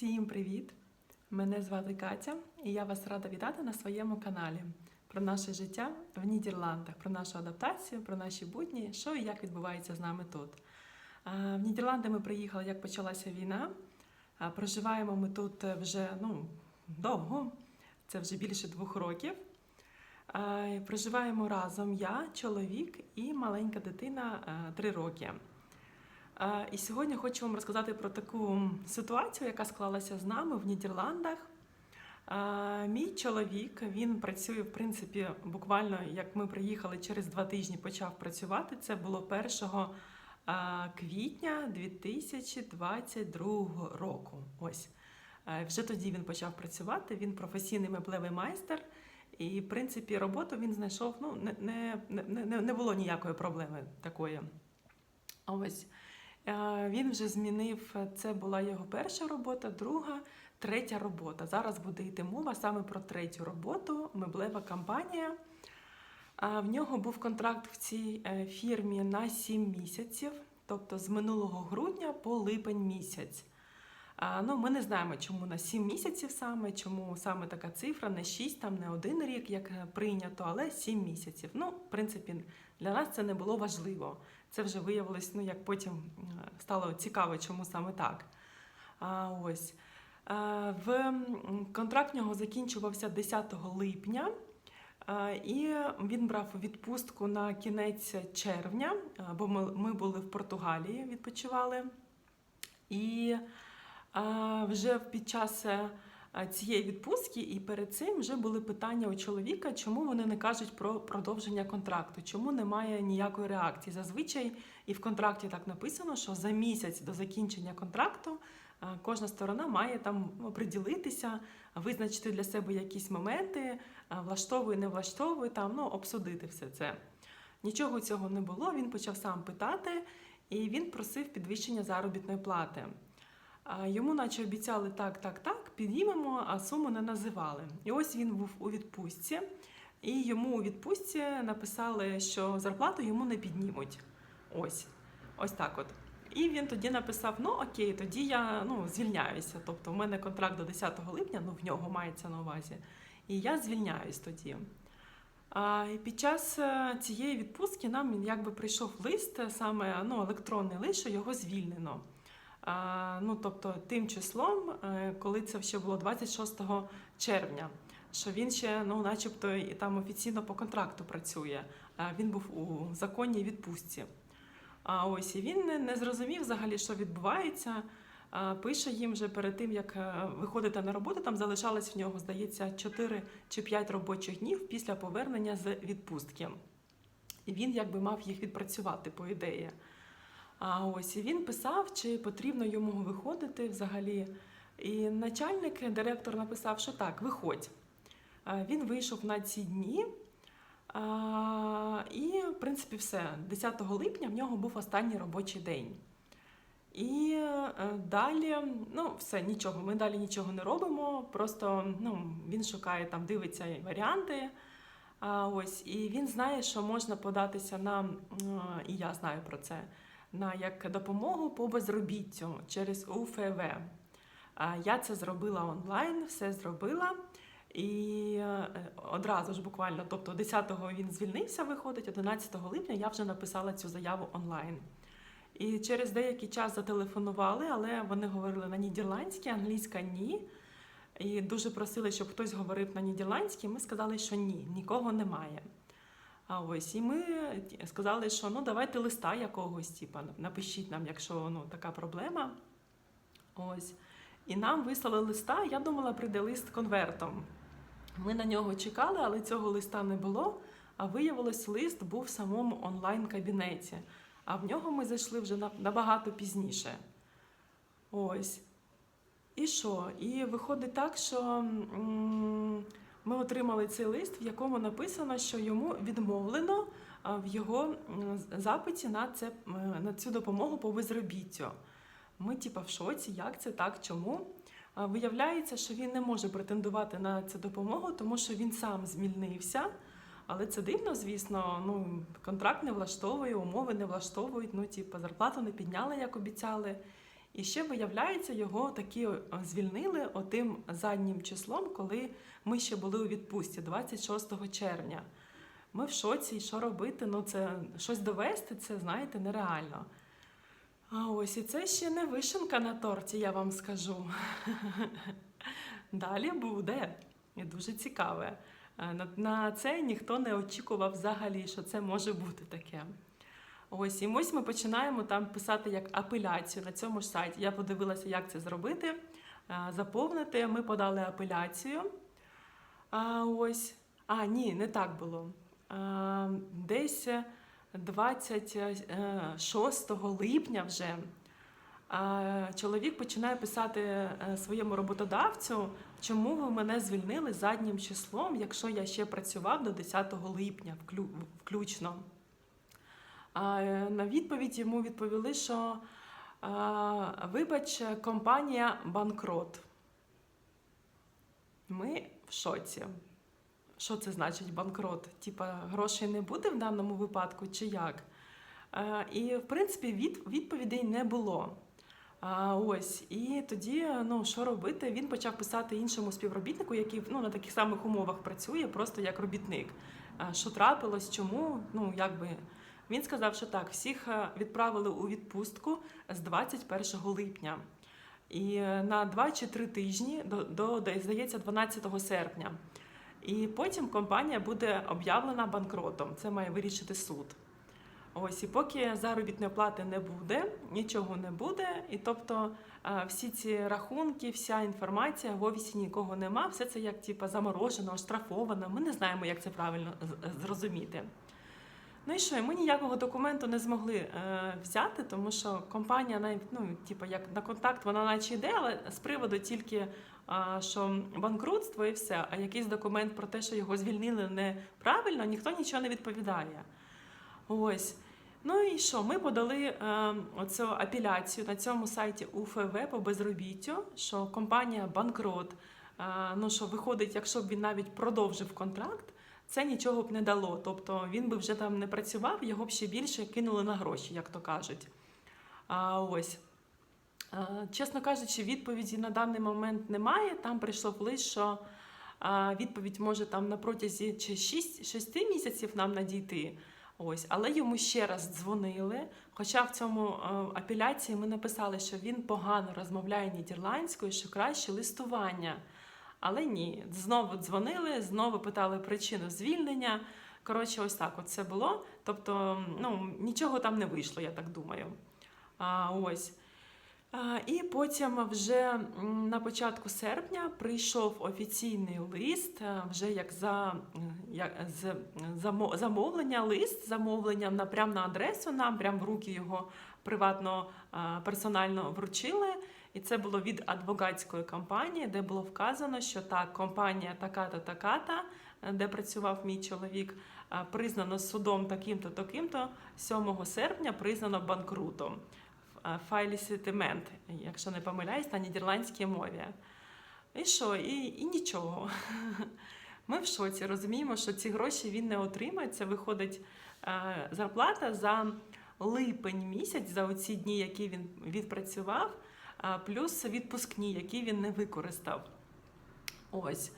Всім привіт! Мене звати Катя, і я вас рада вітати на своєму каналі про наше життя в Нідерландах, про нашу адаптацію, про наші будні, що і як відбувається з нами тут. В Нідерланди ми приїхали, як почалася війна. Проживаємо ми тут вже ну, довго, це вже більше двох років. Проживаємо разом я, чоловік і маленька дитина три роки. І сьогодні хочу вам розказати про таку ситуацію, яка склалася з нами в Нідерландах. Мій чоловік він працює, в принципі, буквально як ми приїхали через два тижні, почав працювати. Це було 1 е, квітня 2022 року. Ось вже тоді він почав працювати. Він професійний меблевий майстер. І, в принципі, роботу він знайшов. Ну, не, не, не, не було ніякої проблеми такої. Ось. Е, Він вже змінив, це була його перша робота, друга, третя робота. Зараз буде йти мова саме про третю роботу, меблева компанія. В нього був контракт в цій е, фірмі на 7 місяців, тобто з минулого грудня по липень місяць. Ну, ми не знаємо, чому на 7 місяців саме, чому саме така цифра, не 6, там не один рік, як е, прийнято, але 7 місяців. Ну, в принципі, для нас це не було важливо. Це вже виявилось, ну як потім е, стало цікаво, чому саме так. А, ось. А, в контракт в нього закінчувався 10 липня, а, і він брав відпустку на кінець червня, бо ми, були в Португалії, відпочивали. І вже під час е, цієї відпустки і перед цим вже були питання у чоловіка, чому вони не кажуть про продовження контракту, чому немає ніякої реакції. Зазвичай і в контракті так написано, що за місяць до закінчення контракту е, кожна сторона має там приділитися, визначити для себе якісь моменти, е, влаштовує, не влаштовує, там, ну, обсудити все це. Нічого цього не було. Він почав сам питати, і він просив підвищення заробітної плати. Йому, наче обіцяли так, так, так, підіймемо, а суму не називали. І ось він був у відпустці, і йому у відпустці написали, що зарплату йому не піднімуть. Ось, ось так от. І він тоді написав: ну окей, тоді я ну, звільняюся. Тобто, в мене контракт до 10 липня, ну в нього мається на увазі. І я звільняюсь тоді. А, і під час е, цієї відпустки нам якби прийшов лист, е, саме ну, електронний лист, що його звільнено. Ну, тобто тим числом, е, коли це ще було 26 червня, що він ще, ну, начебто, і там офіційно по контракту працює. Він був у законній відпустці. А ось і він не, зрозумів взагалі, що відбувається. Пише їм вже перед тим, як е, виходити на роботу, там залишалось в нього, здається, 4 чи 5 робочих днів після повернення з відпустки. І він якби мав їх відпрацювати, по ідеї. А ось і він писав, чи потрібно йому виходити взагалі. І начальник, директор написав, що так, виходь. Він вийшов на ці дні. І, в принципі, все. 10 липня в нього був останній робочий день. І е, далі, ну, все, нічого. Ми далі нічого не робимо. Просто ну, він шукає там, дивиться варіанти. Ось, і він знає, що можна податися на, і я знаю про це, на як допомогу по безробіттю через УФВ. Я це зробила онлайн, все зробила. І е, одразу ж буквально, тобто 10-го він звільнився, виходить, 11 липня я вже написала цю заяву онлайн. І через деякий час зателефонували, але вони говорили на нідерландській, англійська ні. І дуже просили, щоб хтось говорив на нідерландській. Ми сказали, що ні, нікого немає. А ось і ми сказали, що ну давайте листа якогось, типа, напишіть нам, якщо ну, така проблема. Ось. І нам вислали листа. Я думала, прийде лист конвертом. Ми на нього чекали, але цього листа не було. А виявилось, лист був в самому онлайн-кабінеті. А в нього ми зайшли вже набагато пізніше. Ось. І що? І виходить так, що м, ми отримали цей лист, в якому написано, що йому відмовлено в його запиті на, це, на цю допомогу по безробіттю. Ми, типа, в шоці, як це так, чому? Виявляється, що він не може претендувати на цю допомогу, тому що він сам звільнився. Але це дивно, звісно. Ну, контракт не влаштовує, умови не влаштовують. Ну, типу, зарплату не підняли, як обіцяли. І ще виявляється, його таки е, звільнили отим заднім числом, коли ми ще були у відпустці, 26 червня. Ми в шоці, що робити? Ну, це щось довести, це знаєте, нереально. А ось і це ще не вишенка на торті, я вам скажу. Далі буде. І дуже цікаве. Е, на це ніхто не очікував взагалі, що це може бути таке. Ось, і ось ми починаємо там писати як апеляцію на цьому ж сайті. Я подивилася, як це зробити, е, заповнити. Ми подали апеляцію. А, ось. А, ні, не так було. А, десь 26 липня вже чоловік починає писати е, своєму роботодавцю, чому ви мене звільнили заднім числом, якщо я ще працював до 10 липня вклю- включно. Е, На відповідь йому відповіли, що а, вибач, компанія банкрот. Ми в шоці. Що це значить банкрот? Типа грошей не буде в даному випадку, чи як? Е, І, в принципі, від, відповідей не було. А, ось, і тоді, ну що робити? Він почав писати іншому співробітнику, який ну, на таких самих умовах працює, просто як робітник. Що трапилось, чому? Ну, якби він сказав, що так, всіх е, відправили у відпустку з 21 липня. І е, на 2 чи 3 тижні до, до здається, 12 серпня. І потім компанія буде об'явлена банкротом. Це має вирішити суд. Ось і поки заробітної плати не буде, нічого не буде. І тобто е, всі ці рахунки, вся інформація в офісі нікого нема. Все це як типа заморожено, оштрафовано. Ми не знаємо, як це правильно зрозуміти. Ну і що, ми ніякого документу не змогли е, взяти, тому що компанія навіть, ну, типу, як на контакт вона наче йде, але з приводу тільки а, що банкрутство і все, а якийсь документ про те, що його звільнили неправильно, ніхто нічого не відповідає. Ось. Ну і що? Ми подали е, оцю апеляцію на цьому сайті УФВ по безробіттю, що компанія банкрот. Е, ну що виходить, якщо б він навіть продовжив контракт, це нічого б не дало. Тобто він би вже там не працював, його б ще більше кинули на гроші, як то кажуть. А, ось. Чесно кажучи, відповіді на даний момент немає. Там прийшло лише, що відповідь може там на протязі чи 6, 6 місяців нам надійти. Ось, але йому ще раз дзвонили. Хоча в цьому апеляції ми написали, що він погано розмовляє нідерландською, що краще листування. Але ні, знову дзвонили, знову питали причину звільнення. Коротше, ось так от це було. Тобто, ну, нічого там не вийшло, я так думаю. А, ось. А, І потім вже на початку серпня прийшов офіційний лист, е, вже як за як з замовлення, лист з замовленням на прямо на адресу нам, прямо в руки його приватно персонально вручили. І це було від адвокатської компанії, де було вказано, що так, компанія така-то, е, де працював мій чоловік, признано судом таким-то, таким-то, 7 серпня признано банкрутом. В файлі сетимент, якщо не помиляюсь, на нідерландській мові. І що? І, і нічого. Ми в шоці розуміємо, що ці гроші він не отримає. Це виходить зарплата за липень місяць, за оці дні, які він відпрацював, плюс відпускні, які він не використав. Ось.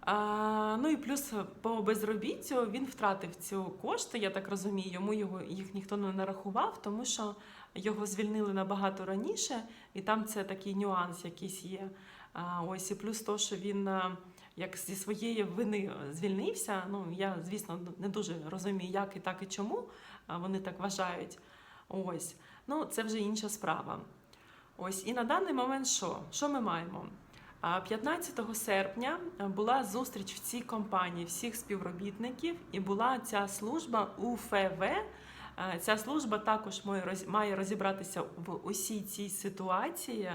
А, ну і плюс по безробіттю він втратив ці кошти, я так розумію. Йому його їх ніхто не нарахував, тому що його звільнили набагато раніше, і там це такий нюанс якийсь є. А, ось і плюс то, що він як зі своєї вини звільнився. Ну я звісно не дуже розумію, як і так і чому вони так вважають. Ось, ну це вже інша справа. Ось і на даний момент що? Що ми маємо? 15 серпня була зустріч в цій компанії всіх співробітників, і була ця служба УФВ. Ця служба також має розібратися в усій цій ситуації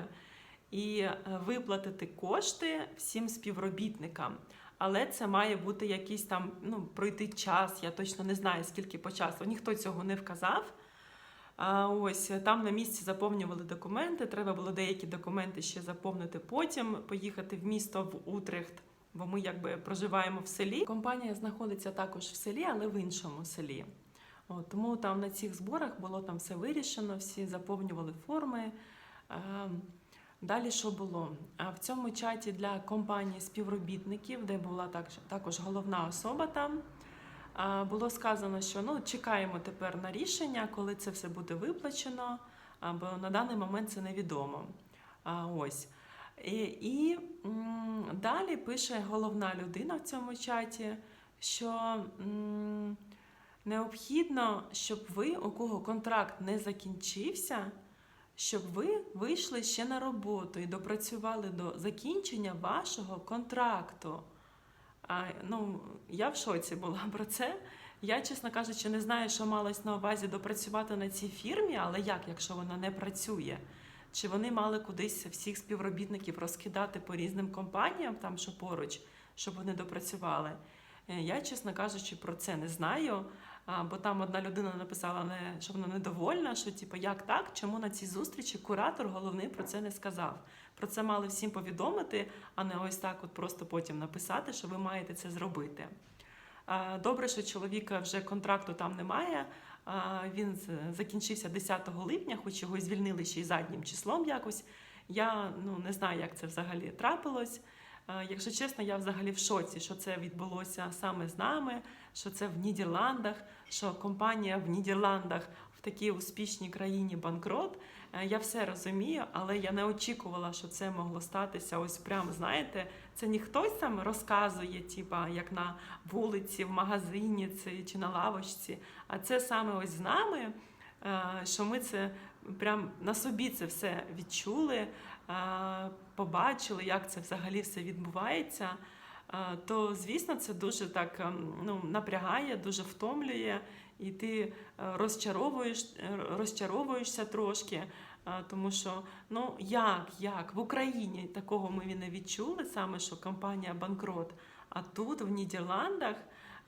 і е, виплатити кошти всім співробітникам. Але це має бути якийсь там ну пройти час. Я точно не знаю скільки по часу. Ніхто цього не вказав. А ось там на місці заповнювали документи. Треба було деякі документи ще заповнити потім, поїхати в місто в Утрехт, бо ми якби проживаємо в селі. Компанія знаходиться також в селі, але в іншому селі. От, тому там на цих зборах було там все вирішено, всі заповнювали форми. Е, Далі що було? А В цьому чаті для компанії співробітників, де була також, головна особа там, було сказано, що ну, чекаємо тепер на рішення, коли це все буде виплачено, бо на даний момент це невідомо. Ось. І, і далі пише головна людина в цьому чаті, що м, необхідно, щоб ви, у кого контракт не закінчився, щоб ви вийшли ще на роботу і допрацювали до закінчення вашого контракту. Ну, я в шоці була про це. Я, чесно кажучи, не знаю, що малось на увазі допрацювати на цій фірмі, але як, якщо вона не працює? Чи вони мали кудись всіх співробітників розкидати по різним компаніям, там що поруч, щоб вони допрацювали? Е, Я, чесно кажучи, про це не знаю. Бо там одна людина написала, що вона недовольна, що типу, як так, чому на цій зустрічі куратор головний про це не сказав. Про це мали всім повідомити, а не ось так, от просто потім написати, що ви маєте це зробити. Добре, що чоловіка вже контракту там немає. Він закінчився 10 липня, хоч його звільнили ще й заднім числом якось. Я ну, не знаю, як це взагалі трапилось. Якщо чесно, я взагалі в шоці, що це відбулося саме з нами, що це в Нідерландах, що компанія в Нідерландах такій успішній країні банкрот. Е, Я все розумію, але я не очікувала, що це могло статися. Ось прям знаєте, це не хтось там розказує, типа як на вулиці, в магазині це, чи на лавочці. А це саме ось з нами, е, що ми це прям на собі це все відчули, е, побачили, як це взагалі все відбувається. То, звісно, це дуже так ем, ну, напрягає, дуже втомлює, і ти е, розчаровуєш, е, розчаровуєшся трошки. Тому що ну як, як в Україні такого ми не відчули, саме що компанія банкрот. А тут, в Нідерландах,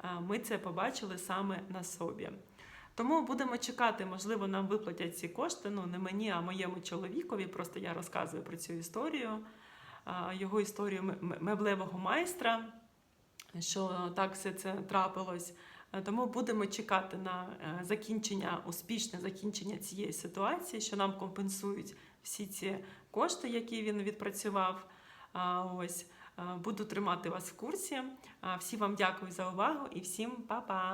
е, ми це побачили саме на собі. Тому будемо чекати, можливо, нам виплатять ці кошти. Ну не мені, а моєму чоловікові. Просто я розказую про цю історію, його історію меблевого майстра, що так все це трапилось. Тому будемо чекати на е, закінчення, успішне закінчення цієї ситуації, що нам компенсують всі ці кошти, які він відпрацював. Ось е, буду тримати вас в курсі. А, Всі вам дякую за увагу і всім па-па!